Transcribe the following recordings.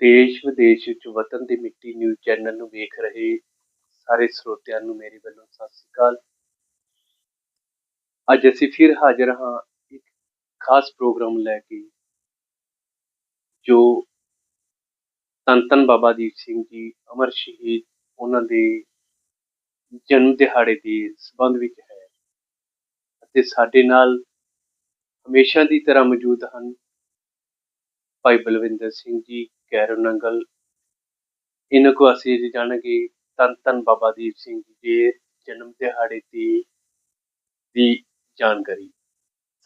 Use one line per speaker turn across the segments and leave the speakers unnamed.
ਦੇਸ਼ ਵਿਦੇਸ਼ ਵਿੱਚ ਵਤਨ ਦੀ ਮਿੱਟੀ ਨਿਊਜ਼ ਚੈਨਲ ਨੂੰ ਵੇਖ ਰਹੇ ਸਾਰੇ ਸਰੋਤਿਆਂ ਨੂੰ ਮੇਰੇ ਵੱਲੋਂ ਸਤਿ ਸ੍ਰੀ ਅਕਾਲ। ਅੱਜ ਅਸੀਂ ਫਿਰ ਹਾਜ਼ਰ ਹਾਂ ਇੱਕ ਖਾਸ ਪ੍ਰੋਗਰਾਮ ਲੈ ਕੇ, ਜੋ ਧੰਨ ਧੰਨ ਬਾਬਾ ਦੀਪ ਸਿੰਘ ਜੀ, ਅਮਰ ਸ਼ਹੀਦ, ਉਹਨਾਂ ਦੇ ਜਨਮ ਦਿਹਾੜੇ ਦੇ ਸੰਬੰਧ ਵਿੱਚ ਹੈ ਅਤੇ ਸਾਡੇ ਨਾਲ ਹਮੇਸ਼ਾ ਦੀ ਤਰ੍ਹਾਂ ਮੌਜੂਦ ਹਨ ਭਾਈ ਬਲਵਿੰਦਰ ਸਿੰਘ ਜੀ ਕੈਰੋ ਨੰਗਲ? ਇਹਨਾਂ ਕੋ ਅਸੀਂ ਅੱਜ ਜਾਣਾਂਗੇ ਧੰਨ ਧੰਨ ਬਾਬਾ ਦੀਪ ਸਿੰਘ ਜੀ ਦੇ ਜਨਮ ਦਿਹਾੜੇ ਦੀ ਦੀ ਜਾਣਕਾਰੀ।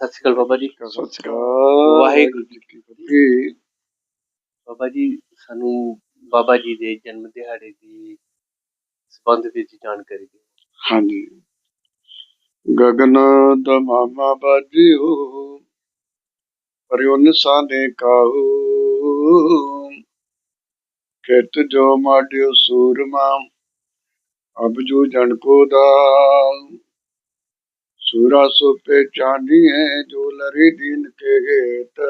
ਸਤਿ ਸ਼੍ਰੀ ਅਕਾਲ ਬਾਬਾ ਜੀ।
ਸਤਿ ਸ਼੍ਰੀ ਅਕਾਲ।
ਵਾਹਿਗੁਰੂ
ਜੀ ਕੀ ਫਤਿਹ।
ਬਾਬਾ ਜੀ ਸਾਨੂੰ ਬਾਬਾ ਜੀ ਦੇ ਜਨਮ ਦਿਹਾੜੇ ਦੀ ਸੰਬੰਧ ਵਿੱਚ ਜਾਣਕਾਰੀ ਦਿਓ।
ਹਾਂਜੀ। ਗਗਨ ਦਾ ਮਾਮਾ ਬਾਜਿਓ ਪਰਿਓ ਨਿਸਾਨੇ ਕਾਹੂ। ਖਿਤ ਜੋ ਮਾਡਿਓ ਸੂਰਮਾ, ਅਬ ਜੋ ਜਨ ਕੋ ਦਾ ਸੂਰਾ ਸੋ ਪਹਿਚਾਨੀ ਹੈ ਜੋ ਲਰੀ ਦੀਨ ਕੇ ਗੇਤ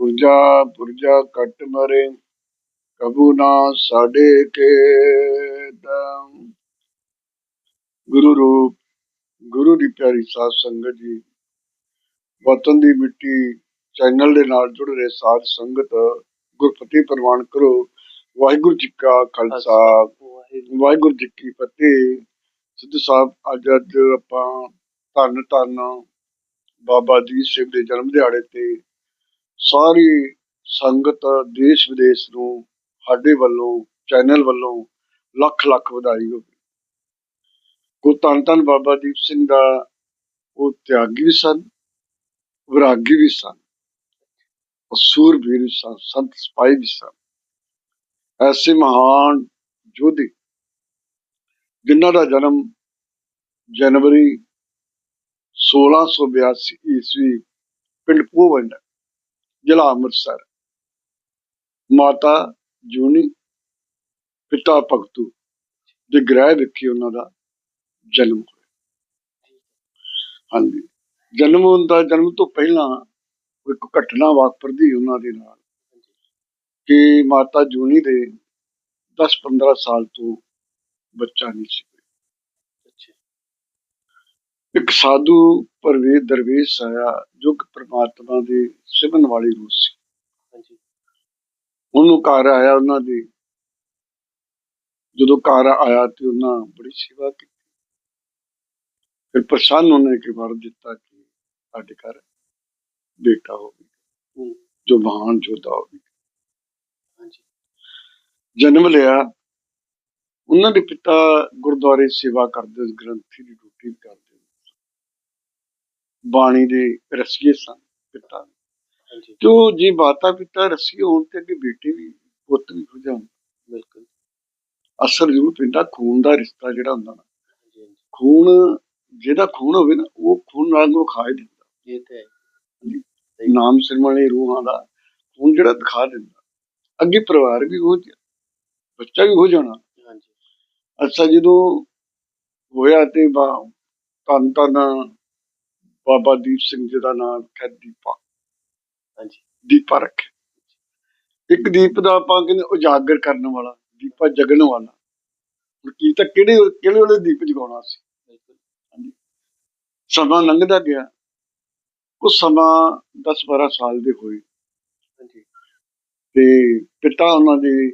ਪੁਰਜਾ ਪੁਰਜਾ ਕਟ ਮਰੇ, ਕਬੂ ਨਾ ਸਾਡੇ ਕੇ ਗੁਰੂ ਰੂਪ, ਗੁਰੂ ਦੀ ਪਿਆਰੀ ਸਾਧ ਸੰਗਤ ਜੀ, ਵਤਨ ਦੀ ਮਿੱਟੀ ਚੈਨਲ ਦੇ ਨਾਲ ਜੁੜ ਰਹੇ ਸਾਧ ਸੰਗਤ ਗੁਰਪਤੀ ਪ੍ਰਵਾਨ ਕਰੋ। ਵਾਹਿਗੁਰੂ ਜੀ ਕਾ ਖਾਲਸਾ।
ਵਾਹਿਗੁਰੂ।
ਜੀ ਕੀ ਫਤਿਹ। ਸਿੱਧੂ ਸਾਹਿਬ ਅੱਜ ਅੱਜ ਆਪਾਂ ਧੰਨ ਧੰਨ ਬਾਬਾ ਦੀਪ ਸਿੰਘ ਦੇ ਜਨਮ ਦਿਹਾੜੇ ਤੇ ਸਾਰੀ ਸੰਗਤ ਦੇਸ਼ ਵਿਦੇਸ਼ ਨੂੰ ਸਾਡੇ ਵੱਲੋਂ ਚੈਨਲ ਵੱਲੋਂ ਲੱਖ ਲੱਖ ਵਧਾਈ ਹੋਵੇ। ਕੋ ਧੰਨ ਧੰਨ ਬਾਬਾ ਦੀਪ ਸਿੰਘ ਦਾ ਉਹ ਤਿਆਗੀ ਵੀ ਸਨ ਵਿਰਾਗੀ ਵੀ ਸਨ। ਉਹ ਸਨ ਸੰਤ ਸਿਪਾਹੀ ਵੀ ਸਨ। ਐਸੇ ਮਹਾਨ ਯੋਧੇ ਜਿਨ੍ਹਾਂ ਦਾ ਜਨਮ ਜਨਵਰੀ 1682 ਈਸਵੀ ਪਿੰਡ ਪੋਵੰਡ ਜ਼ਿਲ੍ਹਾ ਅੰਮ੍ਰਿਤਸਰ। ਮਾਤਾ ਜੂਨੀ, ਪਿਤਾ ਭਗਤੂ ਦੇ ਗ੍ਰਹਿ ਵਿਖੇ ਉਹਨਾਂ ਦਾ ਜਨਮ ਹੋਇਆ। ਹਾਂਜੀ। ਜਨਮ ਹੋਣ ਦਾ ਜਨਮ ਤੋਂ ਪਹਿਲਾਂ ਇੱਕ ਘਟਨਾ ਵਾਪਰਦੀ ਉਹਨਾਂ ਦੇ ਨਾਲ ਕਿ ਮਾਤਾ ਜੂਨੀ ਦੇ 10-15 ਸਾਲ ਤੋਂ ਬੱਚਾ ਨਹੀਂ ਸੀ ਇੱਕ ਸਾਧੂ ਪਰਵੇਦ ਦਰਵੇਸ਼ ਆਇਆ ਜੋ ਕਿ ਪ੍ਰਮਾਤਮਾ ਦੇ ਸਿਮਨ ਵਾਲੀ ਰੂਹ ਸੀ।
ਹਾਂਜੀ।
ਉਹਨੂੰ ਘਰ ਆਇਆ ਉਹਨਾਂ ਦੇ। ਜਦੋਂ ਘਰ ਆਇਆ ਤੇ ਉਹਨਾਂ ਬੜੀ ਸੇਵਾ ਕੀਤੀ। ਫਿਰ ਪ੍ਰਸੰਨ ਉਹਨੇ ਕਿ ਵਰ ਦਿੱਤਾ ਕਿ ਸਾਡੇ ਘਰ ਬੇਟਾ ਹੋਵੇ
ਹੂੰ,
ਜੋ ਮਹਾਨ ਯੋਧਾ ਹੋਵੇ। ਜਨਮ ਲਿਆ ਉਹਨਾਂ ਦੇ ਪਿਤਾ ਗੁਰਦੁਆਰੇ ਸੇਵਾ ਕਰਦੇ ਸੀ ਗ੍ਰੰਥੀ ਦੀ ਡਿਊਟੀ ਕਰਦੇ ਬਾਣੀ ਦੇ ਰਸੀਏ ਸਨ ਪਿਤਾ ਜੋ ਜੀ ਮਾਤਾ ਪਿਤਾ ਰਸੀਏ ਹੋਣ ਤੇ ਅੱਗੇ ਬੇਟੇ ਵੀ ਪੁੱਤ ਵੀ ਹੋ ਜਾਣ
ਬਿਲਕੁਲ।
ਅਸਰ ਜ਼ਰੂਰ ਪੈਂਦਾ ਖੂਨ ਦਾ ਰਿਸ਼ਤਾ ਜਿਹੜਾ ਹੁੰਦਾ ਨਾ। ਖੂਨ ਜਿਹਦਾ ਖੂਨ ਹੋਵੇ ਨਾ ਉਹ ਖੂਨ ਨਾਲ ਉਹ ਖਾ ਹੀ ਦਿੰਦਾ।
ਇਹ ਤੇ
ਨਾਮ ਸਿਰਮਣੇ ਰੂਹਾਂ ਦਾ ਖੂਨ ਜਿਹੜਾ ਦਿਖਾ ਦਿੰਦਾ। ਅੱਗੇ ਪਰਿਵਾਰ ਵੀ ਹੋ ਜਾ ਬੱਚਾ ਵੀ ਹੋ ਜਾਣਾ।
ਹਾਂਜੀ।
ਅੱਛਾ ਜਦੋਂ ਹੋਇਆ ਤੇ ਬਾ ਧੰਨ ਧੰਨ ਬਾਬਾ ਦੀਪ ਸਿੰਘ ਜੀ ਦਾ ਨਾਮ ਰੱਖਿਆ ਦੀਪਾ।
ਹਾਂਜੀ।
ਦੀਪਾ ਰੱਖਿਆ। ਇੱਕ ਦੀਪ ਦਾ ਆਪਾਂ ਕਹਿੰਦੇ ਉਜਾਗਰ ਕਰਨ ਵਾਲਾ ਦੀਪਾ ਜਗਣ ਵਾਲਾ। ਹੁਣ ਕੀ ਤਾਂ ਕਿਹੜੇ ਕਿਹੜੇ ਵੇਲੇ ਦੀਪ ਜਗਾਉਣਾ ਸੀ?
ਬਿਲਕੁਲ।
ਸਮਾਂ ਲੰਘਦਾ ਗਿਆ। ਕੁਝ ਸਮਾਂ 10 12 ਸਾਲ ਦੇ ਹੋਏ।
ਹਾਂਜੀ।
ਤੇ ਪਿਤਾ ਉਹਨਾਂ ਦੇ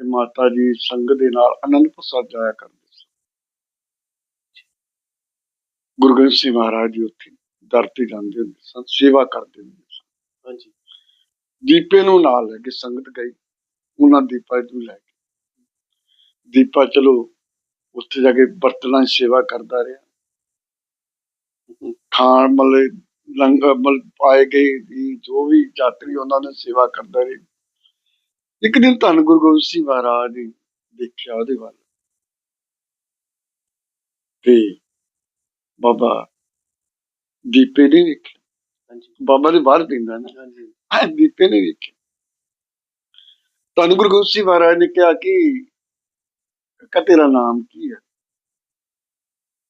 ਤੇ ਮਾਤਾ ਜੀ ਸੰਗ ਦੇ ਨਾਲ ਅਨੰਦਪੁਰ ਸਾਹਿਬ ਜਾਇਆ ਕਰਦੇ ਸੀ ਗੁਰੂ ਗ੍ਰੰਥ ਸਾਹਿਬ ਮਹਾਰਾਜ ਜੀ ਉੱਥੇ ਦਰ ਤੇ ਜਾਂਦੇ ਹੁੰਦੇ ਸਨ ਸੇਵਾ ਕਰਦੇ ਹੁੰਦੇ ਸਨ।
ਹਾਂਜੀ।
ਦੀਪੇ ਨੂੰ ਨਾਲ ਲੈ ਕੇ ਸੰਗਤ ਗਈ ਉਹਨਾਂ ਦੀਪਾ ਨੂੰ ਲੈ ਕੇ। ਦੀਪਾ ਚਲੋ ਉੱਥੇ ਜਾ ਕੇ ਬਰਤਨਾਂ ਦੀ ਸੇਵਾ ਕਰਦਾ ਰਿਹਾ। ਖਾਣ ਮਤਲਬ ਲੰਗਰ ਮਤਲਬ ਪਾਏ ਗਏ ਜੋ ਵੀ ਯਾਤਰੀ ਉਹਨਾਂ ਨੇ ਸੇਵਾ ਕਰਦਾ ਰਹੇ। ਇੱਕ ਦਿਨ ਧੰਨ ਗੁਰੂ ਗੋਬਿੰਦ ਸਿੰਘ ਮਹਾਰਾਜ ਨੇ ਦੇਖਿਆ ਉਹਦੇ ਵੱਲ। ਤੇ ਬਾਬਾ ਦੀਪੇ ਨੇ ਵੇਖਿਆ।
ਹਾਂਜੀ।
ਬਾਬਾ ਦੇ ਬਾਹਰ ਪੈਂਦਾ ਨਾ।
ਹਾਂਜੀ।
ਦੀਪੇ ਨੇ ਵੇਖਿਆ। ਧੰਨ ਗੁਰੂ ਗੋਬਿੰਦ ਸਿੰਘ ਮਹਾਰਾਜ ਨੇ ਕਿਹਾ ਕਿ ਕਾ ਤੇਰਾ ਨਾਮ ਕੀ ਹੈ?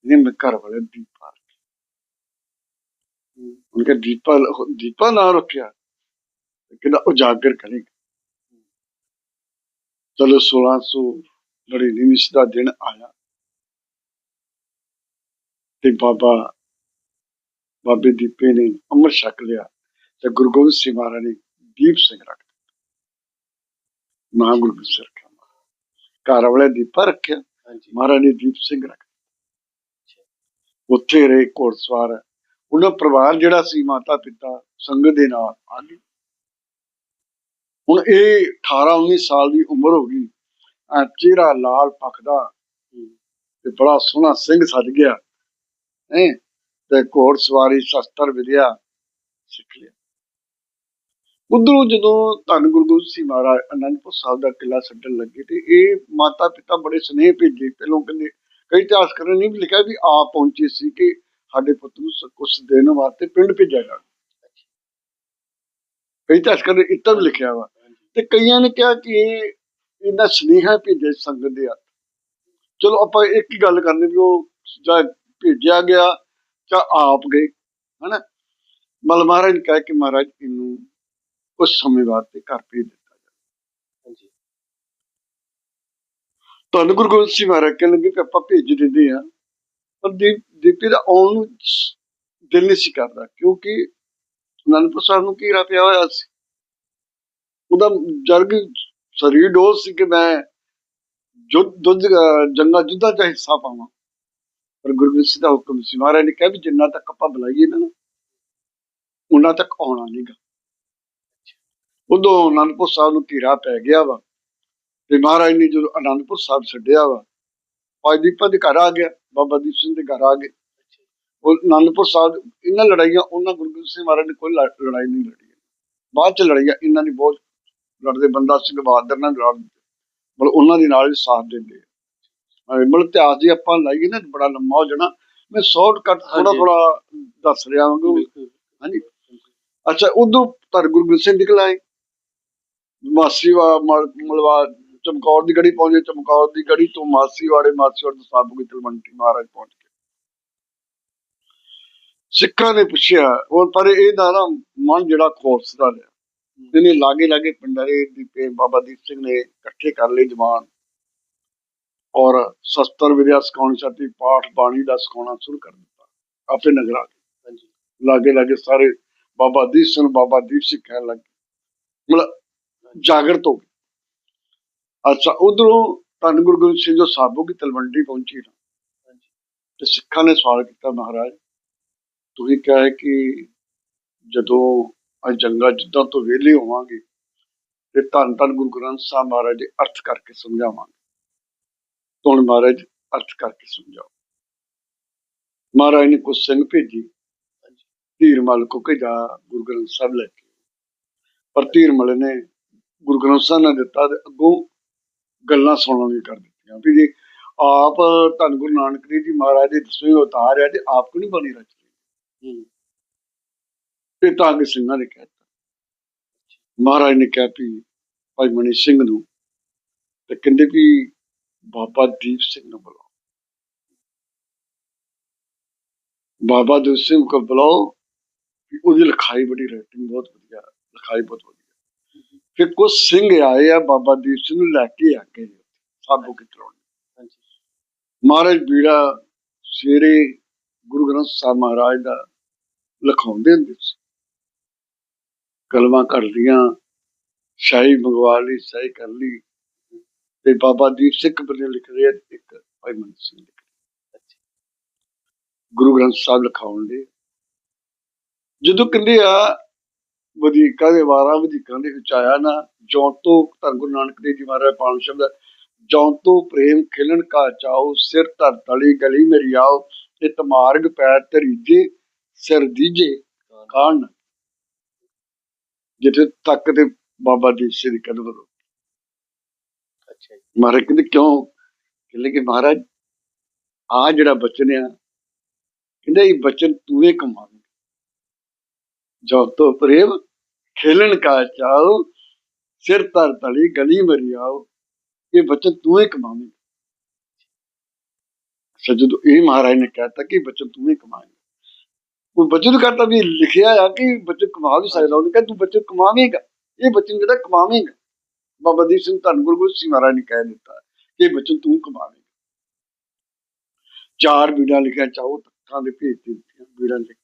ਨੇ ਮੈਂ ਘਰ ਵਾਲੇ ਦੀਪਾ ਉਹਨਾਂ ਦੀਪਾ ਦੀਪਾ ਨਾਮ ਰੱਖਿਆ ਕਹਿੰਦਾ ਉਜਾਗਰ ਕਰੇਗਾ ਚਲੋ 1699 ਦਾ ਦਿਨ ਆਇਆ ਤੇ ਬਾਬਾ ਬਾਬੇ ਦੀਪੇ ਨੇ ਅੰਮ੍ਰਿਤ ਛਕ ਲਿਆ ਤੇ ਗੁਰੂ ਗੋਬਿੰਦ ਸਿੰਘ ਮਹਾਰਾਜ ਨੇ ਦੀਪ ਸਿੰਘ ਰੱਖ ਦਿੱਤਾ ਨਾ ਗੁਰੂ ਗੋਬਿੰਦ ਸਿੰਘ ਰੱਖਿਆ ਘਰ ਵਾਲੇ ਦੀਪਾ ਰੱਖਿਆ ਮਹਾਰਾਜ ਨੇ ਦੀਪ ਸਿੰਘ ਰੱਖ ਦਿੱਤਾ। ਉੱਥੇ ਰਹੇ ਘੋੜਸਵਾਰ ਉਹਨਾਂ ਪਰਿਵਾਰ ਜਿਹੜਾ ਸੀ ਮਾਤਾ ਪਿਤਾ ਸੰਗਤ ਦੇ ਨਾਲ ਆ ਗਏ ਹੁਣ ਇਹ 18 19 ਸਾਲ ਦੀ ਉਮਰ ਹੋ ਗਈ ਚਿਹਰਾ ਲਾਲ ਪੱਕਦਾ ਤੇ ਬੜਾ ਸੋਹਣਾ ਸਿੰਘ ਸੱਜ ਗਿਆ, ਹੈ, ਤੇ ਘੋੜ ਸਵਾਰੀ ਸ਼ਸਤਰ ਵਿਦਿਆ ਸਿੱਖ ਲਿਆ। ਉਧਰੋਂ ਜਦੋਂ ਧੰਨ ਗੁਰੂ ਗੋਬਿੰਦ ਸਿੰਘ ਮਹਾਰਾਜ ਅਨੰਦਪੁਰ ਸਾਹਿਬ ਦਾ ਕਿਲਾ ਛੱਡਣ ਲੱਗੇ ਤੇ ਇਹ ਮਾਤਾ ਪਿਤਾ ਬੜੇ ਸਨੇਹ ਭੇਜੇ, ਪਹਿਲੋਂ ਕਹਿੰਦੇ, ਕਈ ਇਤਿਹਾਸਕਾਰਾਂ ਨੇ ਵੀ ਲਿਖਿਆ ਵੀ ਆਪ ਪਹੁੰਚੇ ਸੀ ਕਿ ਸਾਡੇ ਪੁੱਤ ਨੂੰ ਕੁਛ ਦਿਨ ਵਾਸਤੇ ਪਿੰਡ ਭੇਜਿਆ ਜਾਵੇ। ਕਈ ਇਤਿਹਾਸਕਾਰਾਂ ਨੇ ਇੱਦਾਂ ਵੀ ਲਿਖਿਆ ਵਾ। ਤੇ ਕਈਆਂ ਨੇ ਕਿਹਾ ਕਿ ਇਹ ਇਹਨਾਂ ਸੁਨੇਹਾ ਭੇਜਿਆ ਸੰਗਤ ਦੇ ਹੱਥ। ਚਲੋ ਆਪਾਂ ਇੱਕ ਹੀ ਗੱਲ ਕਰਨੀ ਵੀ ਉਹ ਜਾਂ ਭੇਜਿਆ ਗਿਆ ਜਾਂ ਆਪ ਗਏ ਹਨਾ? ਮਲ ਮਹਾਰਾਜ ਨੇ ਕਿਹਾ ਕਿ ਮਹਾਰਾਜ ਇਹਨੂੰ ਕੁਝ ਸਮੇਂ ਬਾਅਦ ਤੇ ਘਰ ਭੇਜ ਦਿੱਤਾ ਜਾਵੇ।
ਹਾਂਜੀ।
ਤੁਹਾਨੂੰ ਗੁਰੂ ਗੋਬਿੰਦ ਸਿੰਘ ਮਹਾਰਾਜ ਕਹਿਣ ਲੱਗੇ ਕਿ ਆਪਾਂ ਭੇਜ ਦਿੰਦੇ ਆ ਪਰ ਦੀਪ ਦੀਪੀ ਦਾ ਆਉਣ ਨੂੰ ਦਿਲ ਨਹੀਂ ਸੀ ਕਰਦਾ, ਕਿਉਂਕਿ ਅਨੰਦਪੁਰ ਸਾਹਿਬ ਨੂੰ ਘੇਰਾ ਪਿਆ ਹੋਇਆ ਸੀ। ਉਹਦਾ ਜਰਗ, ਸਰੀਰ ਡੋਲ ਸੀ ਕਿ ਮੈਂ ਜੁੱਧ, ਦੁੱਧ, ਜੰਗਾ, ਜੁੱਧਾਂ ਚ ਹਿੱਸਾ ਪਾਵਾਂ। ਪਰ ਗੁਰੂ ਸਿੰਘ ਦਾ ਹੁਕਮ ਸੀ। ਮਹਾਰਾਜ ਨੇ ਕਿਹਾ ਵੀ ਜਿੰਨਾ ਤੱਕ ਆਪਾਂ ਬੁਲਾਈਏ ਨਾ, ਉਹਨਾਂ ਤੱਕ ਆਉਣਾ ਨਹੀਂਗਾ ਉਦੋਂ ਅਨੰਦਪੁਰ ਸਾਹਿਬ ਨੂੰ ਘੇਰਾ ਪੈ ਗਿਆ ਵਾ ਤੇ ਮਹਾਰਾਜ ਨੇ ਜਦੋਂ ਅਨੰਦਪੁਰ ਸਾਹਿਬ ਛੱਡਿਆ ਵਾ, ਭਾਈ ਦੀਪਾ ਦੇ ਘਰ ਆ ਗਿਆ। ਬਾਬਾ ਦੀਪ ਸਿੰਘ ਦੇ ਘਰ ਆ ਗਏ। ਉਹ ਅਨੰਦਪੁਰ ਸਾਹਿਬ ਇਹਨਾਂ ਲੜਾਈਆਂ ਉਹਨਾਂ ਗੁਰੂ ਗੋਬਿੰਦ ਸਿੰਘ ਮਹਾਰਾਜ ਨੇ ਕੋਈ ਲੜ- ਲੜਾਈ ਨਹੀਂ ਲੜੀ। ਬਾਅਦ ਚ ਲੜਾਈਆਂ ਇਹਨਾਂ ਦੀ ਬਹੁਤ ਲੜਦੇ ਬੰਦਾ ਸਿੰਘ ਬਹਾਦਰ ਨਾਲ ਲੜ ਮਤਲਬ ਉਹਨਾਂ ਦੇ ਨਾਲ ਵੀ ਸਾਥ ਦਿੰਦੇ ਮਤਲਬ ਇਤਿਹਾਸ ਦੀ ਆਪਾਂ ਲਾਈਏ ਨਾ ਬੜਾ ਲੰਮਾ ਹੋ ਜਾਣਾ। ਮੈਂ ਸ਼ਾਰਟਕਟ ਥੋੜਾ। ਥੋੜਾ ਦੱਸ ਰਿਹਾ ਹਾਂ ਹਾਂਜੀ। ਅੱਛਾ ਉਦੋਂ ਧਰ ਗੁਰੂ ਗੋਬਿੰਦ ਸਿੰਘ ਨਿਕਲ ਆਏ। ਮਾਸੀ ਵਾ ਮਲ- ਮਲਵਾ ਚਮਕੌਰ ਦੀ ਗੜੀ ਪਹੁੰਚੇ ਚਮਕੌਰ ਦੀ ਗੜੀ ਤੋਂ ਮਾਸੀ ਵਾੜੇ ਮਾਸੀ ਵਾੜੇ ਤੋਂ ਸਾਬੂ ਕੀ ਤਲਵੰਟੀ ਮਹਾਰਾਜ ਪਹੁੰਚ ਗਏ। ਸਿੱਖਾਂ ਨੇ ਪੁੱਛਿਆ ਉਹ ਪਰ ਇਹਦਾ ਨਾ ਮਨ ਜਿਹੜਾ ਖੋਸਦਾ ਲਿਆ ਇਹਨੇ ਲਾਗੇ ਲਾਗੇ ਪਿੰਡਾਰੇ ਦੀਪੇ ਬਾਬਾ ਦੀਪ ਸਿੰਘ ਨੇ ਇਕੱਠੇ ਕਰ ਲਏ ਜਵਾਨ। ਔਰ ਸ਼ਸਤਰ ਵਿਦਿਆ ਸਿਖਾਉਣੀ ਚਾਹਤੀ ਪਾਠ ਬਾਣੀ ਦਾ ਸਿਖਾਉਣਾ ਸ਼ੁਰੂ ਕਰ ਦਿੱਤਾ। ਆਪੇ ਨਗਰ ਕੇ
ਹਾਂਜੀ।
ਲਾਗੇ ਲਾਗੇ ਸਾਰੇ ਬਾਬਾ ਦੀਪ ਸਿੰਘ ਬਾਬਾ ਦੀਪ ਸਿੰਘ ਕਹਿਣ ਲੱਗੇ। ਮਤਲਬ ਜਾਗਰਤ ਹੋ ਗਏ। ਅੱਛਾ ਉਧਰੋਂ ਧੰਨ ਗੁਰੂ ਗੋਬਿੰਦ ਸਿੰਘ ਜੋ ਸਾਬੂ ਕੀ ਤਲਵੰਡੀ ਪਹੁੰਚੀ ਨਾ। ਤੇ ਸਿੱਖਾਂ ਨੇ ਸਵਾਲ ਕੀਤਾ ਮਹਾਰਾਜ ਤੁਸੀਂ ਕਿਹਾ ਹੈ ਕਿ ਜਦੋਂ ਅੱਜ ਜੰਗਾਂ ਜਿੱਦਾਂ ਤੋਂ ਵਿਹਲੇ ਹੋਵਾਂਗੇ ਤੇ ਧੰਨ ਧੰਨ ਗੁਰੂ ਗ੍ਰੰਥ ਸਾਹਿਬ ਮਹਾਰਾਜ ਦੇ ਅਰਥ ਕਰਕੇ ਸਮਝਾਵਾਂਗੇ। ਤਾਂ ਮਹਾਰਾਜ ਅਰਥ ਕਰਕੇ ਸਮਝਾਓ। ਮਹਾਰਾਜ ਨੇ ਕੁਝ ਸਿੰਘ ਭੇਜੀ। ਧੀਰਮਲ ਕੋ ਕੇ ਜਾ ਗੁਰੂ ਗ੍ਰੰਥ ਸਾਹਿਬ ਲੈ ਕੇ ਪਰ ਧੀਰਮਲ ਨੇ ਗੁਰੂ ਗ੍ਰੰਥ ਸਾਹਿਬ ਨੇ ਦਿੱਤਾ ਤੇ ਅੱਗੋਂ ਗੱਲਾਂ ਸੁਣਨ ਲਈ ਕਰ ਦਿੱਤੀਆਂ। ਵੀ ਜੀ ਆਪ ਧੰਨ ਗੁਰੂ ਨਾਨਕ ਦੇਵ ਜੀ ਮਹਾਰਾਜ ਦੇ ਦਸਵੇਂ ਅਵਤਾਰ ਹੈ ਤੇ ਆਪ ਕਿਉਂ ਨਹੀਂ ਬਣੀ ਰਚ ਰਹੀ?
ਹੂੰ।
ਤੇ ਤਾਂ ਕਿ ਸਿੰਘਾਂ ਨੇ ਕਹਿਤਾ। ਮਹਾਰਾਜ ਨੇ ਕਿਹਾ ਵੀ ਭਾਈ ਮਨੀ ਸਿੰਘ ਨੂੰ ਤੇ ਕਹਿੰਦੇ ਵੀ ਬਾਬਾ ਦੀਪ ਸਿੰਘ ਨੂੰ ਬੁਲਾਓ। ਬਾਬਾ ਦੀਪ ਸਿੰਘ ਨੂੰ ਬੁਲਾਓ ਵੀ ਉਹਦੀ ਲਿਖਾਈ ਬੜੀ ਰਾਈਟਿੰਗ ਬਹੁਤ ਵਧੀਆ ਲਿਖਾਈ ਬਹੁਤ ਵਧੀਆ। ਫਿਰ ਕੁਝ ਸਿੰਘ ਆਏ ਆ ਬਾਬਾ ਦੀਪ ਸਿੰਘ ਨੂੰ ਲੈ ਕੇ ਆ ਸਾਬੂ ਕੀ ਤਲਵੰਡੀ
ਹਾਂਜੀ।
ਮਹਾਰਾਜ ਬੀੜਾ ਸਵੇਰੇ ਗੁਰੂ ਗ੍ਰੰਥ ਸਾਹਿਬ ਮਹਾਰਾਜ ਦਾ ਲਿਖਾਉਂਦੇ ਹੁੰਦੇ ਸੀ। ਕਲਮਾਂ ਕਰ ਲੀਆਂ ਸ਼ਾਹੀ ਮੰਗਵਾ ਲਈ ਸਹੀ ਕਰ ਲਈ। ਤੇ ਬਾਬਾ ਦੀਪ ਸਿੰਘ ਬੰਦੇ ਲਿਖਦੇ ਆ ਇੱਕ ਭਾਈ ਮਨ ਸਿੰਘ ਲਿਖ ਰਹੇ। ਗੁਰੂ ਗ੍ਰੰਥ ਸਾਹਿਬ ਲਿਖਾਉਣ ਦੇ। ਜਦੋਂ ਕਹਿੰਦੇ ਆ ਵਧੀਕਾਂ ਦੇ ਵਾਰਾਂ ਵਧੀਕਾਂ ਦੇ ਵਿੱਚ ਆਇਆ ਨਾ ਜੌਂ ਤੋਂ ਧੰਨ ਗੁਰੂ ਨਾਨਕ ਦੇਵ ਜੀ ਮਹਾਰਾਜ ਪਾਣ ਸ਼ਬਦ ਜੌਂ ਤੋਂ ਪ੍ਰੇਮ ਖਿਲਣ ਕਾ ਚਾਓ ਸਿਰ ਧਰ ਤਲੀ ਗਲੀ ਮੇਰੀ ਆਓ ਇਤ ਮਾਰਗ ਪੈਰ ਧਰੀਜੇ ਸਿਰ ਦੀਜੇ ਕਾਣ ਜਿੱਥੇ ਤੱਕ ਤੇ ਬਾਬਾ ਦੀਪ ਸਿੰਘ ਦੀ ਕਦਮ ਰੋ
ਅੱਛਾ ਜੀ।
ਮਹਾਰਾਜ ਕਹਿੰਦੇ ਕਿਉਂ? ਕਹਿੰਦੇ ਕਿ ਮਹਾਰਾਜ ਆ ਜਿਹੜਾ ਬਚਨ ਆ ਕਹਿੰਦਾ ਇਹ ਬਚਨ ਤੂੰ ਹੀ ਕਮਾਵੇਂ ਜੋ ਤੋ ਪ੍ਰੇਮ ਖੇਲਣ ਕਾ ਚਾਓ ਸਿਰ ਧਰ ਤਲੀ ਗਲੀ ਮਰੀ ਆਓ। ਇਹ ਬਚਨ ਤੂੰ ਹੀ ਕਮਾਵੇਂ ਅੱਛਾ ਜਦੋਂ ਇਹ ਮਹਾਰਾਜ ਨੇ ਕਹਿਤਾ ਕਿ ਬਚਨ ਤੂੰ ਹੀ ਕਮਾਵੇਂ ਉਹ ਬਚਨ ਕਰਤਾ ਵੀ ਲਿਖਿਆ ਆ ਕਿ ਬਚਨ ਕਮਾ ਵੀ ਸਕਦਾ। ਉਹਨੇ ਕਿਹਾ ਤੂੰ ਬਚਨ ਕਮਾਵੇਂਗਾ। ਇਹ ਬਚਨ ਜਿਹੜਾ ਕਮਾਵੇਂਗਾ। ਬਾਬਾ ਦੀਪ ਸਿੰਘ ਧੰਨ ਗੁਰੂ ਗੋਬਿੰਦ ਸਿੰਘ ਮਹਾਰਾਜ ਨੇ ਕਹਿ ਦਿੱਤਾ ਕਿ ਇਹ ਬਚਨ ਤੂੰ ਕਮਾਵੇਂਗਾ। ਚਾਰ ਬੀੜਾਂ ਲਿਖਿਆ ਚਾਹੋ ਤੱਕਾਂ ਦੇ ਭੇਜ ਦਿੱਤੀਆਂ ਬੀੜਾਂ ਲਿਖ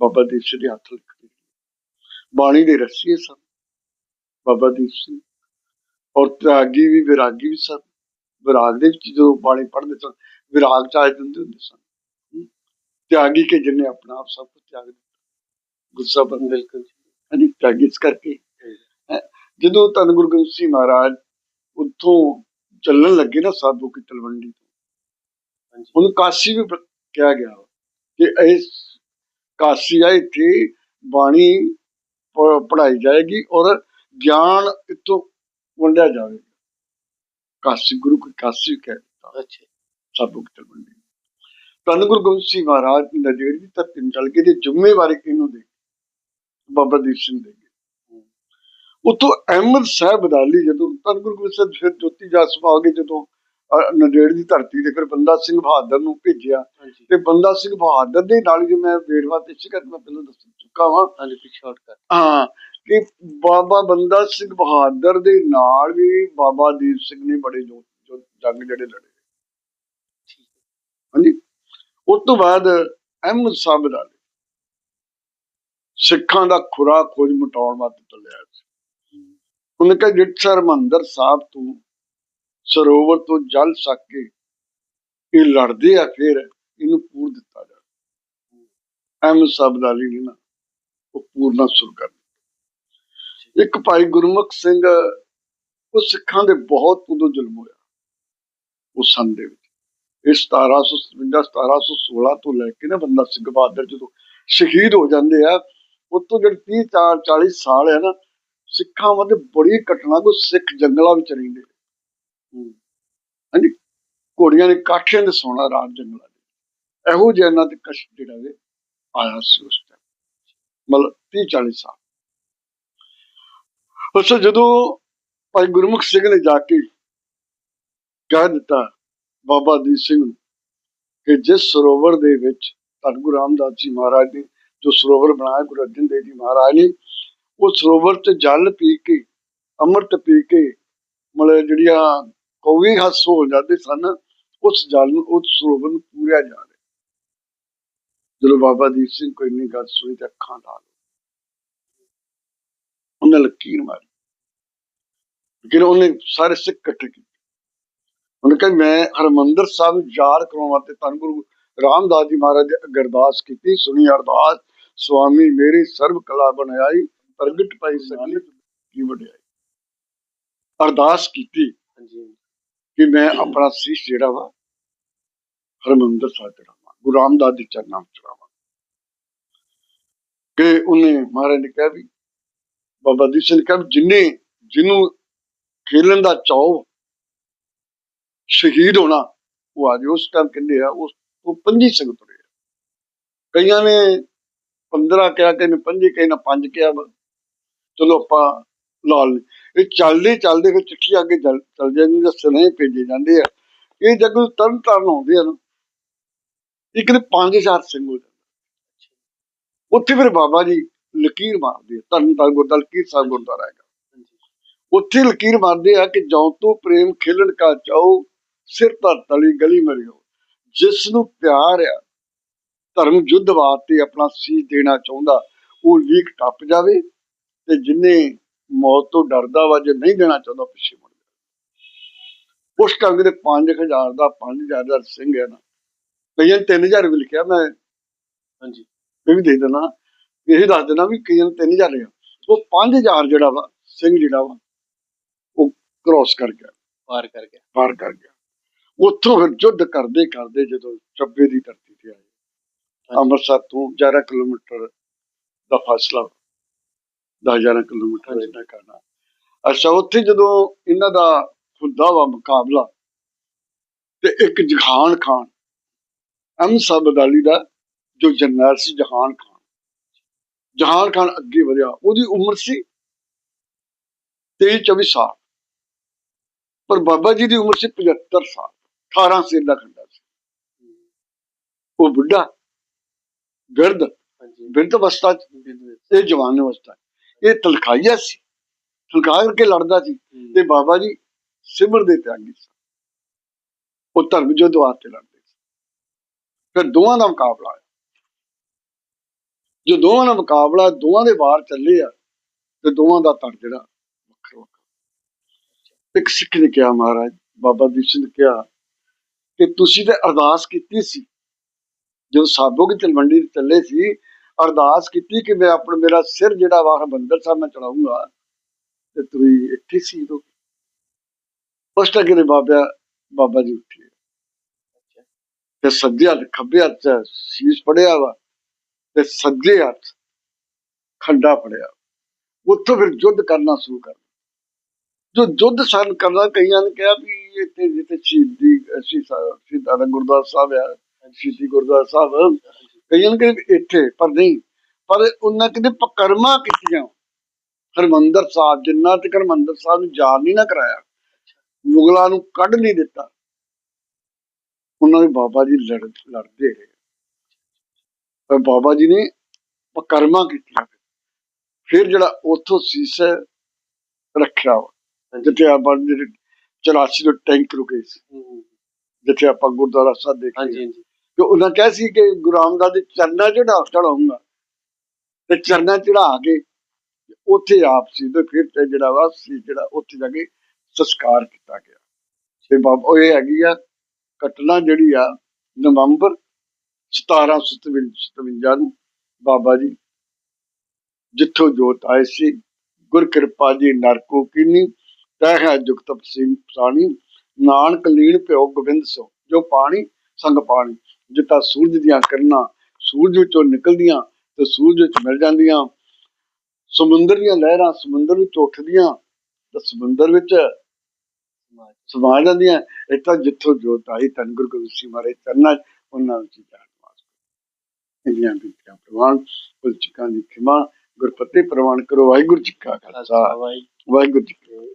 ਬਾਬਾ ਦੀਪ ਸਿੰਘ ਦੇ ਹੱਥ ਲਿਖ। ਬਾਣੀ ਦੇ ਰਸੀਏ ਸਨ ਬਾਬਾ ਦੀਪ ਸਿੰਘ। ਔਰ ਤਿਆਗੀ ਵੀ ਵਿਰਾਗੀ ਵੀ ਸਨ ਵਿਰਾਗ ਦੇ ਵਿੱਚ ਜਦੋਂ ਬਾਣੀ ਪੜ੍ਹਦੇ ਸਨ ਵਿਰਾਗ ਚ ਆਏ ਦਿੰਦੇ ਹੁੰਦੇ ਸਨ। ਤਿਆਗੀ ਕੇ ਜਿਨੇ ਆਪਣਾ ਆਪ ਸਭ ਕੁਝ ਤਿਆਗ ਦਿੱਤਾ। ਗੁੱਸਾ ਬੰਦ
ਬਿਲਕੁਲ
ਹਾਂਜੀ ਤਿਆਗੀ ਇਸ ਕਰਕੇ। ਜਦੋਂ ਧੰਨ ਗੁਰੂ ਗੋਬਿੰਦ ਸਿੰਘ ਮਹਾਰਾਜ ਉੱਥੋਂ ਚੱਲਣ ਲੱਗੇ ਨਾ ਸਾਧੂ ਕੀ ਤਲਵੰਡੀ ਤੋਂ ਉਹਨੂੰ ਕਾਸ਼ੀ ਵੀ ਕਿਹਾ ਗਿਆ ਕਿ ਇਸ ਕਾਸ਼ੀ ਆ ਇੱਥੇ ਬਾਣੀ ਪ- ਪੜ੍ਹਾਈ ਜਾਏਗੀ ਔਰ ਗਿਆਨ ਇੱਥੋਂ ਵੰਡਿਆ ਜਾਵੇਗਾ। ਕਾਸ਼ੀ ਗੁਰੂ ਕੀ ਕਾਸ਼ੀ ਕਹਿ ਦਿੱਤਾ
ਅੱਛਾ।
ਸਾਧੂ ਕੀ ਤਲਵੰਡੀ ਧੰਨ ਗੁਰੂ ਗੋਬਿੰਦ ਸਿੰਘ ਮਹਾਰਾਜ ਦੀ ਨਜ਼ਰ ਦੀ ਧਰਤੀ ਨੂੰ ਚੱਲ ਕੇ ਤੇ ਜ਼ਿੰਮੇਵਾਰੀ ਕਿਹਨੂੰ ਦੇ ਬਾਬਾ ਦੀਪ ਸਿੰਘ ਦੇ ਉਤੋਂ ਅਹਿਮਦ ਸਾਹਿਬ ਬਦਾਲੀ ਜਦੋਂ ਧੰਨ ਗੁਰੂ ਗੋਬਿੰਦ ਸਿੰਘ ਫਿਰ ਜੋਤੀ ਜਸਪਾ ਆ ਗਏ ਜਦੋਂ ਨੰਦੇੜ ਦੀ ਧਰਤੀ ਤੇ ਫਿਰ ਬੰਦਾ ਸਿੰਘ ਬਹਾਦਰ ਨੂੰ ਭੇਜਿਆ। ਤੇ ਬੰਦਾ ਸਿੰਘ ਬਹਾਦਰ ਦੇ ਨਾਲ ਜੇ ਮੈਂ ਵੇਰਵਾ ਤੇ ਸ਼ਿਕਤ ਮੈਂ ਪਹਿਲਾਂ ਦੱਸ ਚੁੱਕਾ ਵਾਂ
ਹਾਂਜੀ ਤੇ ਸ਼ਾਰਟ ਕਰ।
ਹਾਂ ਕਿ ਬਾਬਾ ਬੰਦਾ ਸਿੰਘ ਬਹਾਦਰ ਦੇ ਨਾਲ ਵੀ ਬਾਬਾ ਦੀਪ ਸਿੰਘ ਨੇ ਬੜੇ ਜੋ ਜੰਗ ਜਿਹੜੇ ਲੜੇ। ਹਾਂਜੀ? ਉਸ ਤੋਂ ਬਾਅਦ ਅਹਿਮਦ ਸਾਹਿਬ ਬਦਾਲੀ ਸਿੱਖਾਂ ਦਾ ਖੁਰਾ ਖੋਜ ਮਟਾਉਣ ਵਾਸਤੇ ਚੱਲਿਆ ਸੀ। ਉਹਨੇ ਕਿਹਾ ਜਿੱਥਰ ਮੰਦਰ ਸਾਹਿਬ ਤੋਂ ਸਰੋਵਰ ਤੋਂ ਜਲ ਸੱਕ ਕੇ ਇਹ ਲੜਦੇ ਆ ਫਿਰ ਇਹਨੂੰ ਪੂਰ ਦਿੱਤਾ ਜਾ ਅਹਿਮਦ ਸਾਹਿਬ ਨੇ ਨਾ ਉਹ ਪੂਰਨਾ ਸ਼ੁਰੂ ਕਰ ਦਿੱਤਾ। ਇੱਕ ਭਾਈ ਗੁਰਮੁਖ ਸਿੰਘ, ਉਹ ਸਿੱਖਾਂ ਦੇ ਬਹੁਤ ਉਦੋਂ ਜ਼ੁਲਮ ਹੋਇਆ। ਉਸ ਸੰਨ ਦੇ ਵਿੱਚ। ਇਹ 1757 1716 ਤੋਂ ਲੈ ਕੇ ਨਾ ਬੰਦਾ ਸਿੰਘ ਬਹਾਦਰ ਜਦੋਂ ਸ਼ਹੀਦ ਹੋ ਜਾਂਦੇ ਆ ਉਤੋਂ ਜਿਹੜੇ 30 ਚਾਰ 40 ਸਾਲ ਹੈ ਨਾ, ਸਿੱਖਾਂ ਮধ্যੇ ਬੜੀ ਘਟਨਾ ਕੋ ਸਿੱਖ ਜੰਗਲਾਂ ਵਿੱਚ ਰਹਿੰਦੇ।
ਹੂੰ।
ਹਾਂਜੀ? ਘੋੜੀਆਂ ਦੇ ਕਾਠਿਆਂ ਦੇ ਸੋਨਾ ਰਾਤ ਜੰਗਲਾਂ ਦੇ। ਇਹੋ ਜਿਹਾ ਇਹਨਾਂ ਤੇ ਕਸ਼ਟ ਜਿਹੜਾ ਆਇਆ ਸੀ ਉਸ ਮਤਲਬ 30 40 ਸਾਲ। ਉਸ ਜਦੋਂ ਭਾਈ ਗੁਰਮੁਖ ਸਿੰਘ ਨੇ ਜਾ ਕੇ ਕਹਿ ਦਿੱਤਾ ਬਾਬਾ ਦੀਪ ਸਿੰਘ ਨੂੰ ਕਿ ਜਿਸ ਸਰੋਵਰ ਦੇ ਵਿੱਚ ਧੰਨ ਗੁਰੂ ਰਾਮਦਾਸ ਜੀ ਮਹਾਰਾਜ ਨੇ, ਜੋ ਸਰੋਵਰ ਬਣਾਇਆ ਗੁਰੂ ਅਰਜਨ ਦੇਵ ਜੀ ਮਹਾਰਾਜ ਨੇ, ਉਹ ਸਰੋਵਰ ਚ ਜਲ ਪੀ ਕੇ, ਅੰਮ੍ਰਿਤ ਪੀ ਕੇ, ਮਤਲਬ ਜਿਹੜੀਆਂ ਕੌਵੀ ਹੱਸ ਹੋ ਜਾਂਦੇ ਸਨ, ਉਸ ਜਲ ਨੂੰ, ਉਸ ਸਰੋਵਰ ਨੂੰ ਪੂਰਿਆ ਜਾ ਜਦੋਂ ਬਾਬਾ ਦੀਪ ਸਿੰਘ ਕੋਈ ਇੰਨੀ ਗੱਲ ਸੁਣੀ ਤੇ ਅੱਖਾਂ ਲਾ ਲਓ। ਉਹਨੇ ਲਕੀਰ ਮਾਰੀ। ਲੇਕਿਨ ਉਹਨੇ ਸਾਰੇ ਸਿੱਖ ਇਕੱਠੇ ਕੀਤੇ। ਉਹਨੇ ਕਿਹਾ ਮੈਂ ਹਰਮੰਦਰ ਸਾਹਿਬ ਨੂੰ ਯਾਦ ਕਰਾਉਣ ਵਾਸਤੇ ਧੰਨ ਗੁਰੂ ਰਾਮਦਾਸ ਜੀ ਮਹਾਰਾਜ ਦੀ ਅਰਦਾਸ ਕੀਤੀ। ਸੁਣੀ ਅਰਦਾਸ ਸੁਆਮੀ ਮੇਰੀ ਸਰਬ ਕਲਾ ਬਣਾਈ ਪ੍ਰਗਟ ਪਾਈ ਸਗਲ ਕੀ ਵਡਿਆਈ। ਅਰਦਾਸ ਕੀਤੀ
ਹਾਂਜੀ।
ਕਿ ਮੈਂ ਆਪਣਾ ਸੀਸ ਜਿਹੜਾ ਵਾ ਹਰਮੰਦਰ ਸਾਹਿਬ ਚੜਾਵਾਂ ਗੁਰੂ ਰਾਮਦਾਸ ਦੇ ਚਰਨਾਂ ਵਿੱਚ ਚੜਾਵਾਂ ਕਿ ਉਹਨੇ ਮਹਾਰਾਜ ਨੇ ਕਿਹਾ ਵੀ, ਬਾਬਾ ਦੀਪ ਸਿੰਘ ਨੇ ਕਿਹਾ ਵੀ ਜਿੰਨੇ, ਜਿਹਨੂੰ ਖੇਲਣ ਦਾ ਚਾਅ ਸ਼ਹੀਦ ਹੋਣਾ, ਉਹ ਅੱਜ ਉਸ ਟਾਈਮ ਕਹਿੰਦੇ ਆ, ਉਸ ਉਹ ਪੰਜੀ ਸਿੰਘ ਤੁਰੇ ਕਈਆਂ ਨੇ 15 ਕਿਹਾ ਕਿ ਨੇ ਪੰਜੀ ਕਈ ਨਾ ਪੰਜ ਕਿਹਾ ਚਲੋ ਆਪਾਂ ਲਾਲ ਇਹ ਚੱਲਦੇ ਚੱਲਦੇ ਫਿਰ ਚਿੱਠੀ ਅੱਗੇ ਚੱਲ ਚੱਲ ਜਾਂਦੀ ਜਾਂ ਸੁਨੇਹੇ ਭੇਜੇ ਜਾਂਦੇ ਆ। ਇਹ ਜਦੋਂ ਤਰਨ ਤਾਰਨ ਆਉਂਦੇ ਆ ਨਾ ਇੱਕ ਦੇ 5000 ਸਿੰਘ ਹੋ ਜਾਂਦਾ। ਉੱਥੇ ਫਿਰ ਬਾਬਾ ਜੀ ਲਕੀਰ ਮਾਰਦੇ ਧੰਨ ਧੰਨ ਗੁਰਦਲ ਲਕੀਰ ਸਾਹਿਬ ਗੁਰਦੁਆਰਾ ਹੈਗਾ। ਉੱਥੇ ਲਕੀਰ ਮਾਰਦੇ ਆ ਕਿ ਜਉ ਤੂੰ ਪ੍ਰੇਮ ਖੇਲਣ ਕਾ ਚਾਓ ਸਿਰ ਧਰ ਤਲੀ ਗਲੀ ਮਰਿਓ। ਜਿਸ ਨੂੰ ਪਿਆਰ ਆ, ਧਰਮ ਯੁੱਧ ਵਾਸਤੇ ਆਪਣਾ ਸੀਸ ਦੇਣਾ ਚਾਹੁੰਦਾ, ਉਹ ਲੀਕ ਟੱਪ ਜਾਵੇ ਤੇ ਜਿਨੇ ਮੌਤ ਤੋਂ ਡਰਦਾ ਵਾ, ਜੇ ਨਹੀਂ ਦੇਣਾ ਚਾਹੁੰਦਾ, ਪਿੱਛੇ ਮੁੜ ਜਾਵੇ। ਉਸ ਢੰਗ ਦੇ 5000 ਦਾ 5000 ਦਾ ਸਿੰਘ ਹੈ ਨਾ। ਕਈਆਂ 3000 ਵੀ ਲਿਖਿਆ ਮੈਂ
ਹਾਂਜੀ।
ਇਹ ਵੀ ਦੇ ਦੇਣਾ ਇਹ ਦੱਸ ਦੇਣਾ ਵੀ ਕਈਆਂ 3000 ਲਿਆ ਉਹ 5000 ਜਿਹੜਾ ਵਾ ਸਿੰਘ ਜਿਹੜਾ ਵਾ ਉਹ ਕ੍ਰਾਸ ਕਰ ਗਿਆ।
ਪਾਰ ਕਰ ਗਿਆ।
ਪਾਰ ਕਰ ਗਿਆ। ਉੱਥੋਂ ਫਿਰ ਯੁੱਧ ਕਰਦੇ ਕਰਦੇ ਜਦੋਂ ਚੱਬੇ ਦੀ ਧਰਤੀ ਤੇ ਆਏ ਅੰਮ੍ਰਿਤਸਰ ਤੋਂ 11 ਕਿਲੋਮੀਟਰ ਦਾ ਫਾਸਲਾ 10000 ਕਿਲੋਮੀਟਰ। ਇਹਨਾਂ ਕਰਨਾ। ਅੱਛਾ ਉੱਥੇ ਜਦੋਂ ਇਹਨਾਂ ਦਾ ਹੁੰਦਾ ਵਾ ਮੁਕਾਬਲਾ ਤੇ ਇੱਕ ਜਹਾਨ ਖਾਨ ਅੰਮ੍ਰਿਤਸਰ ਬਦਾਲੀ ਦਾ ਜੋ ਜਰਨੈਲ ਸੀ ਜਹਾਨ ਖਾਨ। ਜਹਾਨ ਖਾਨ ਅੱਗੇ ਵਧਿਆ। ਉਹਦੀ ਉਮਰ ਸੀ 23 24 ਸਾਲ। ਪਰ ਬਾਬਾ ਜੀ ਦੀ ਉਮਰ ਸੀ 75 ਸਾਲ। 18 ਸਿਰ ਦਾ ਖੰਡਾ ਸੀ। ਉਹ ਬੁੱਢਾ
ਹਾਂਜੀ।
ਬਿਰਧ ਅਵਸਥਾ ਇਹ ਜਵਾਨ ਅਵਸਥਾ। ਇਹ ਤਲਖਾਈਆ ਸੀ। ਠਲਕਾ ਕਰਕੇ ਲੜਦਾ ਸੀ। ਤੇ ਬਾਬਾ ਜੀ ਸਿਮਰ ਦੇ ਤਿਆਗੀ ਸਨ ਉਹ ਧਰਮ ਯੁੱਧ ਵਾਸਤੇ ਲੜਦੇ ਸੀ। ਫਿਰ ਦੋਵਾਂ ਦਾ ਮੁਕਾਬਲਾ ਹੋਇਆ ਜੋ ਦੋਵਾਂ ਦਾ ਮੁਕਾਬਲਾ ਦੋਵਾਂ ਦੇ ਵਾਰ ਚੱਲੇ ਆ, ਤੇ ਦੋਵਾਂ ਦਾ ਧੜ ਜਿਹੜਾ ਵੱਖਰਾ ਵੱਖਰਾ ਇੱਕ ਸਿੱਖ ਨੇ ਕਿਹਾ ਮਹਾਰਾਜ, ਬਾਬਾ ਦੀਪ ਸਿੰਘ ਨੇ ਕਿਹਾ ਕਿ ਤੁਸੀਂ ਤੇ ਅਰਦਾਸ ਕੀਤੀ ਸੀ। ਜਦੋਂ ਸਾਬੋ ਕੀ ਤਲਵੰਡੀ ਤੇ ਚੱਲੇ ਸੀ, ਅਰਦਾਸ ਕੀਤੀ ਕਿ ਮੈਂ ਆਪਣਾ, ਮੇਰਾ ਸਿਰ ਜਿਹੜਾ ਵਾ ਹਰਿਮੰਦਰ ਸਾਹਿਬ ਮੈਂ ਚੜਾਉਂਗਾ, ਤੇ ਤੁਸੀਂ ਇੱਥੇ ਸੀ ਉਦੋਂ ਉਸ ਟਕੇ ਦੇ ਬਾਬਾ ਬਾਬਾ ਜੀ ਉੱਠੇ। ਤੇ ਸੱਜੇ ਹੱਥ, ਖੱਬੇ ਹੱਥ 'ਚ ਸ਼ੀਸ਼ ਪੜਿਆ ਵਾ ਤੇ ਸੱਜੇ ਹੱਥ ਖੰਡਾ ਫੜਿਆ। ਉੱਥੋਂ ਫਿਰ ਯੁੱਧ ਕਰਨਾ ਸ਼ੁਰੂ ਕਰ ਜੋ ਯੁੱਧ ਸਨ ਕਰਨਾ ਕਈਆਂ ਨੇ ਕਿਹਾ ਵੀ ਇੱਥੇ ਜਿੱਥੇ ਸ਼ਹੀਦੀ, ਅਸੀਂ ਸ਼ਹੀਦਾਂ ਦਾ ਗੁਰਦੁਆਰਾ ਸਾਹਿਬ ਆ, ਸ਼ਹੀਦੀ ਗੁਰਦੁਆਰਾ ਸਾਹਿਬ ਕਈਆਂ ਨੇ ਕਿਹਾ ਇੱਥੇ, ਪਰ ਨਹੀਂ, ਪਰ ਉਹਨਾਂ ਕਿਤੇ ਪਕਰਮਾ ਕੀਤੀਆਂ। ਹਰਮੰਦਰ ਸਾਹਿਬ, ਜਿੰਨਾ ਤੱਕ ਹਰਮੰਦਰ ਸਾਹਿਬ ਨੂੰ ਜਾਣ ਨਹੀਂ ਨਾ ਕਰਾਇਆ, ਮੁਗਲਾਂ ਨੂੰ ਕੱਢ ਨਹੀਂ ਦਿੱਤਾ। ਉਹਨਾਂ ਦੇ ਬਾਬਾ ਜੀ ਲੜ ਲੜਦੇ ਰਹੇ। ਪਰ ਬਾਬਾ ਜੀ ਨੇ ਪਕਰਮਾ ਕੀਤੀਆਂ। ਫਿਰ ਜਿਹੜਾ ਉਥੋਂ ਸੀਸ ਰੱਖਿਆ ਜਿੱਥੇ ਆਪਾਂ ਜਿਹੜੇ 84 ਦੇ ਟੈਂਕ ਰੁਕੇ ਸੀ। ਜਿੱਥੇ ਆਪਾਂ ਗੁਰਦੁਆਰਾ ਸਾਹਿਬ ਦੇਖੇ
ਹਾਂਜੀ ਹਾਂਜੀ।
ਤੇ ਉਹਨਾਂ ਕਿਹਾ ਸੀ ਕਿ ਗੁਰੂ ਰਾਮਦਾਸ ਦੇ ਚਰਨਾਂ ਚੜਾ ਚੜਾਉਂਗਾ ਤੇ ਚਰਨਾਂ ਚੜਾ ਕੇ ਉੱਥੇ ਆਪ ਸੀ ਤੇ ਫਿਰ ਤੇ ਜਿਹੜਾ ਵਾ ਸੀ ਜਿਹੜਾ ਉੱਥੇ ਜਾ ਕੇ ਸੰਸਕਾਰ ਕੀਤਾ ਗਿਆ। ਤੇ ਬਾਬਾ ਉਹ ਇਹ ਹੈਗੀ ਆ ਘਟਨਾ ਜਿਹੜੀ ਆ, ਨਵੰਬਰ 1757 ਨੂੰ ਬਾਬਾ ਜੀ ਜਿੱਥੋਂ ਜੋਤ ਆਏ ਸੀ, ਗੁਰ ਕਿਰਪਾ ਜੀ ਨਰਕੋ ਕੀਨੀ, ਤਹਿ ਹੈ ਜੁਗਤ ਸਿੰਘ ਪ੍ਰਾਣੀ ਨਾਨਕ ਲੀਨ ਪਿਓ ਗੋਬਿੰਦ ਸੋ, ਜੋ ਪਾਣੀ ਸੰਗ ਪਾਣੀ, ਜਿੱਤਾ ਸੂਰਜ ਦੀਆਂ ਕਿਰਨਾਂ, ਸੂਰਜ ਵਿੱਚੋਂ ਨਿਕਲਦੀਆਂ ਤੇ ਸੂਰਜ ਵਿੱਚ ਮਿਲ ਜਾਂਦੀਆਂ, ਸਮੁੰਦਰ ਦੀਆਂ ਲਹਿਰਾਂ ਸਮੁੰਦਰ ਵਿੱਚ ਉੱਠਦੀਆਂ, ਤੇ ਸਮੁੰਦਰ ਵਿੱਚ ਸਮਾ ਜਾਂਦੀਆਂ। ਇਹ ਤਾਂ ਜਿੱਥੋਂ ਜੋਤ ਆਈ ਧੰਨ ਗੁਰੂ ਗੋਬਿੰਦ ਸਿੰਘ ਮਹਾਰਾਜ ਚਰਨਾਂ 'ਚ ਉਹਨਾਂ ਵਿੱਚ ਜਾਣ ਵਾਸਤੇ ਇੰਨੀਆਂ ਬੀਤੀਆਂ ਪ੍ਰਵਾਨ ਕੁਲ ਚਿਕਾਂ ਦੀ ਖਿਮਾ ਗੁਰਪਤੀ ਪ੍ਰਵਾਨ ਕਰੋ ਵਾਹਿਗੁਰੂ ਜੀ ਕਾ ਖਾਲਸਾ।
ਵਾਹਿ
ਵਾਹਿਗੁਰੂ ਜੀ।